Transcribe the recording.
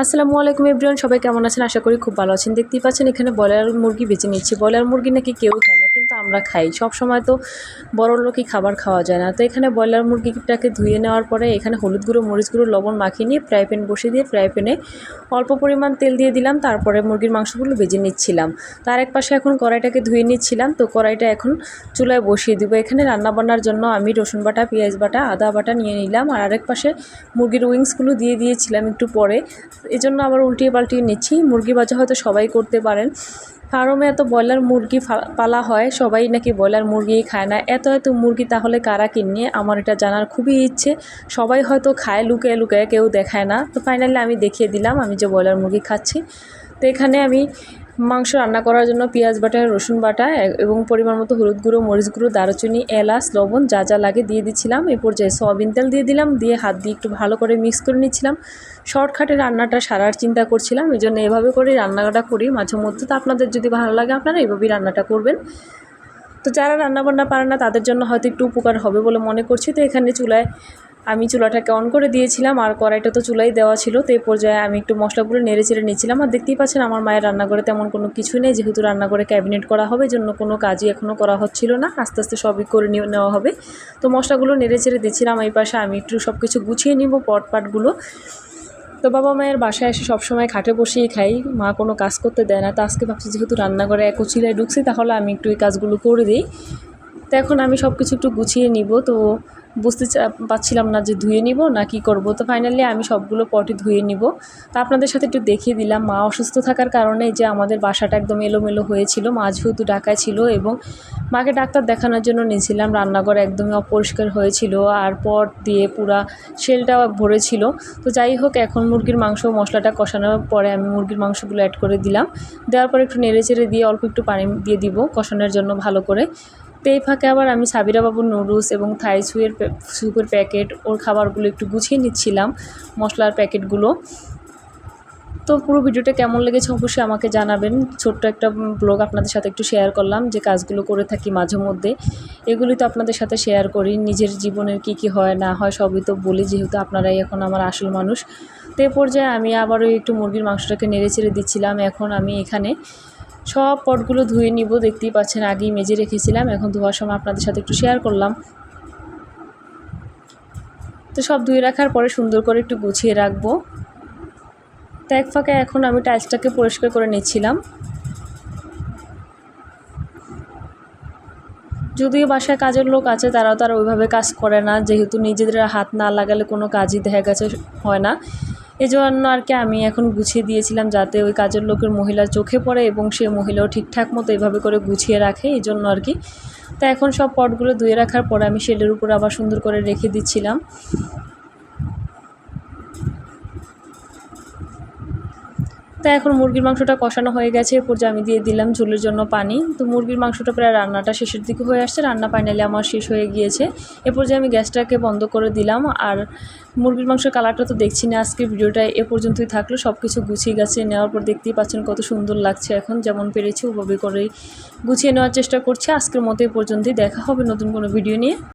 আসসালামু আলাইকুম এভরিওয়ান, সবাই কেমন আছেন? আশা করি খুব ভালো আছেন। দেখতেই পাচ্ছেন এখানে ব্রয়লার মুরগি বেছে নিচ্ছে ব্রয়লার মুরগি নাকি কেউ খায় আমরা খাই। সব সময় তো বড় লোকই খাবার খাওয়া যায় না। তো এখানে ব্রয়লার মুরগিটাকে ধুয়ে নেওয়ার পরে এখানে হলুদ গুঁড়ো, মরিচ গুঁড়ো, লবণ মাখিয়ে নিয়ে ফ্রাই প্যান বসিয়ে দিয়ে ফ্রাই প্যানে অল্প পরিমাণ তেল দিয়ে দিলাম। তারপরে মুরগির মাংসগুলো ভেজে নিচ্ছিলাম। তার এক পাশে এখন কড়াইটাকে ধুয়ে নিচ্ছিলাম। তো কড়াইটা এখন চুলায় বসিয়ে দিব। এখানে রান্না বান্নার জন্য আমি রসুন বাটা, পেঁয়াজ বাটা, আদা বাটা নিয়ে নিলাম। আর আরেক পাশে মুরগির উইংসগুলো দিয়ে দিয়েছিলাম একটু পরে। এজন্য আবার উল্টিয়ে পাল্টিয়ে নিচ্ছি। মুরগি বাজা হয়তো সবাই করতে পারেন। ফার্মে এত ব্রয়লার মুরগি পালা হয়, সবাই নাকি ব্রয়লার মুরগি খায় না। এত এত মুরগি তাহলে কারা কিনে আমার এটা জানার খুবই ইচ্ছে। সবাই হয়তো খায়, লুকিয়ে লুকিয়ে কেউ দেখায় না। তো ফাইনালি আমি দেখিয়ে দিলাম, আমি যে ব্রয়লার মুরগি খাচ্ছি। তো এখানে আমি মাংস রান্না করার জন্য পেঁয়াজ বাটা, রসুন বাটা এবং পরিমাণ মতো হলুদ গুঁড়ো, মরিচ গুঁড়ো, দারুচিনি, এলাচ, লবণ যা যা লাগে দিয়ে দিচ্ছিলাম এই পর্যায়ে সয়াবিন তেল দিয়ে দিলাম, দিয়ে হাত দিয়ে একটু ভালো করে মিক্স করে নিচ্ছিলাম। শর্টকাটে রান্নাটা সারার চিন্তা করছিলাম এই জন্য এভাবে করেই রান্নাটা করি। মাঝে মধ্যে তো আপনাদের যদি ভালো লাগে আপনারা এভাবেই রান্নাটা করবেন। তো যারা রান্নাবান্না পারে না, তাদের জন্য হয়তো একটু উপকার হবে বলে মনে করছি। তো এখানে চুলায় আমি চুলাটাকে অন করে দিয়েছিলাম আর কড়াইটা তো চুলাই দেওয়া ছিল, তো এই পর্যায়ে আমি একটু মশলাগুলো নেড়ে চেড়ে নিয়েছিলাম। আর দেখতেই পাচ্ছেন আমার মায়ের রান্নাঘরে তেমন কোনো কিছুই নেই, যেহেতু রান্নাঘরে ক্যাবিনেট করা হবে জন্য কোনো কাজই এখনও করা হচ্ছিল না। আস্তে আস্তে সবই করে নিয়ে নেওয়া হবে। তো মশলাগুলো নেড়ে চেড়ে দিচ্ছিলাম এই পাশে আমি একটু সব কিছু গুছিয়ে নিব পটপাটগুলো। তো বাবা মায়ের বাসায় এসে সবসময় খাটে বসেই খাই, মা কোনো কাজ করতে দেয় না। তো আজকে ভাবছি যেহেতু রান্নাঘরে এক চিলায় ঢুকছি, তাহলে আমি একটু এই কাজগুলো করে দিই। তো এখন আমি সব কিছু একটু গুছিয়ে নিব। তো বুঝতে পারছিলাম না যে ধুয়ে নিব না কি করব। তো ফাইনালি আমি সবগুলো পটে ধুয়ে নিব। তা আপনাদের সাথে একটু দেখিয়ে দিলাম, মা অসুস্থ থাকার কারণে যে আমাদের বাসাটা একদম এলোমেলো হয়েছিল, মা যেহেতু ঢাকায় ছিল এবং মাকে ডাক্তার দেখানোর জন্য নিয়েছিলাম, রান্নাঘর একদমই অপরিষ্কার হয়েছিল আর পট দিয়ে পুরা শেলটা ভরেছিল। তো যাই হোক, এখন মুরগির মাংস মশলাটা কষানোর পরে আমি মুরগির মাংসগুলো অ্যাড করে দিলাম। দেওয়ার পরে একটু নেড়ে চেড়ে দিয়ে অল্প একটু পানি দিয়ে দিব কষানোর জন্য ভালো করে। তো এই ফাঁকে আবার আমি সাবিরা বাবুর নুডলস এবং থাই সুয়ের স্যুপের প্যাকেট, ওর খাবারগুলো একটু গুছিয়ে নিচ্ছিলাম, মশলার প্যাকেটগুলো। তো পুরো ভিডিওটা কেমন লেগেছে অবশ্যই আমাকে জানাবেন। ছোট্ট একটা ব্লগ আপনাদের সাথে একটু শেয়ার করলাম, যে কাজগুলো করে থাকি মাঝে মধ্যে। এগুলি তো আপনাদের সাথে শেয়ার করি, নিজের জীবনের কি কি হয়, না হয় সবই তো বলি, যেহেতু আপনারাই এখন আমার আসল মানুষ। তো এ পর্যায়ে আমি আবারও একটু মুরগির মাংসটাকে নেড়ে চেড়ে দিচ্ছিলাম। এখন আমি এখানে সব পটগুলো ধুয়ে নিব, দেখতেই পাচ্ছেন আগেই মেজে রেখেছিলাম, এখন ধোয়ার সময় আপনাদের সাথে একটু শেয়ার করলাম। তো সব ধুয়ে রাখার পরে সুন্দর করে একটু গুছিয়ে রাখব। তো এক ফাঁকে এখন আমি টাইলসটাকে পরিষ্কার করে নিচ্ছিলাম। যদিও বাসায় কাজের লোক আছে, তারাও তারা ওইভাবে কাজ করে না, যেহেতু নিজেদের হাত না লাগালে কোনো কাজই দেখা গেছে হয় না। এই জন্য আর কি আমি এখন গুছিয়ে দিয়েছিলাম যাতে ওই কাজের লোকের মহিলার চোখে পড়ে এবং সে মহিলাও ঠিকঠাক মতো এভাবে করে গুছিয়ে রাখে এই জন্য আর কি। তা এখন সব পটগুলো ধুয়ে রাখার পরে আমি সেলের উপর আবার সুন্দর করে রেখে দিচ্ছিলাম। তো এখন মুরগির মাংসটা কষানো হয়ে গেছে। এরপর যে আমি দিয়ে দিলাম ঝোলের জন্য পানি। তো মুরগির মাংসটা প্রায় রান্নাটা শেষের দিকে হয়ে আসছে। রান্না ফাইনালি আমার শেষ হয়ে গিয়েছে। এরপর যে আমি গ্যাসটাকে বন্ধ করে দিলাম। আর মুরগির মাংসের কালারটা তো দেখছি না। আজকে ভিডিওটা এ পর্যন্তই থাকল। সব কিছু গুছিয়ে গাছিয়ে নেওয়ার পর দেখতেই পাচ্ছেন কত সুন্দর লাগছে এখন। যেমন পেরেছি ওভাবে করেই গুছিয়ে নেওয়ার চেষ্টা করছি। আজকের মতো এ পর্যন্তই। দেখা হবে নতুন কোনো ভিডিও নিয়ে।